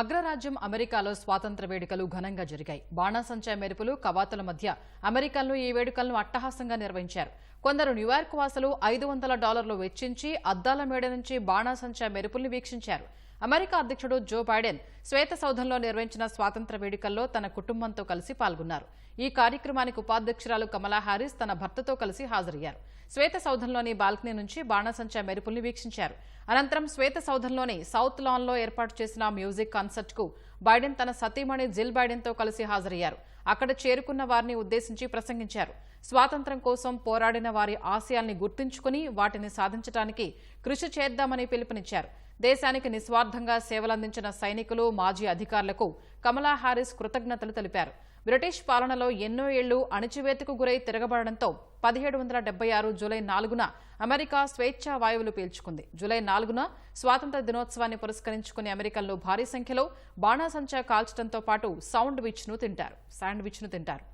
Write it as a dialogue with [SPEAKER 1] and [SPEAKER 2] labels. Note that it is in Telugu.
[SPEAKER 1] అగ్రరాజ్యం అమెరికాలో స్వాతంత్ర వేడుకలు ఘనంగా జరిగాయి. బాణాసంచా మెరుపులు కవాతుల మధ్య అమెరికన్లు ఈ వేడుకలను అట్టహాసంగా నిర్వహించారు. కొందరు న్యూయార్క్ వాసులు ఐదు వందల డాలర్లు వెచ్చించి అద్దాల మేడ నుంచి బాణాసంచా మెరుపుల్ని వీక్షించారు. అమెరికా అధ్యక్షుడు జో బైడెన్ శ్వేత సౌధంలో నిర్వహించిన స్వాతంత్ర వేడుకల్లో తన కుటుంబంతో కలిసి పాల్గొన్నారు. ఈ కార్యక్రమానికి ఉపాధ్యక్షురాలు కమలా హారిస్ తన భర్తతో కలిసి హాజరయ్యారు. శ్వేత సౌధంలోని బాల్కనీ నుంచి బాణసంచా మెరుపుల్ని వీక్షించారు. అనంతరం శ్వేత సౌధంలోని సౌత్ లాన్లో ఏర్పాటు చేసిన మ్యూజిక్ కాన్సర్ట్కు బైడెన్ తన సతీమణి జిల్ బైడెన్తో కలిసి హాజరయ్యారు. అక్కడ చేరుకున్న వారిని ఉద్దేశించి ప్రసంగించారు. స్వాతంత్ర్యం కోసం పోరాడిన వారి ఆశయాల్ని గుర్తుంచుకుని వాటిని సాధించడానికి కృషి చేద్దామని పిలుపునిచ్చారు. దేశానికి నిస్వార్థంగా సేవలందించిన సైనికులు మాజీ అధికారులకు కమలా హారిస్ కృతజ్ఞతలు తెలిపారు. బ్రిటిష్ పాలనలో ఎన్నో ఏళ్ళు అణచివేతకు గురై తిరగబడడంతో పదిహేడు వందల డెబ్బై ఆరు జూలై నాలుగున అమెరికా స్వేచ్ఛా వాయువులు పీల్చుకుంది. జూలై నాలుగున స్వాతంత్ర దినోత్సవాన్ని పురస్కరించుకుని అమెరికన్లు భారీ సంఖ్యలో బాణాసంచా కాల్చడంతో పాటు సౌండ్ విచ్ను తింటారు. శాండ్విచ్ను తింటారు.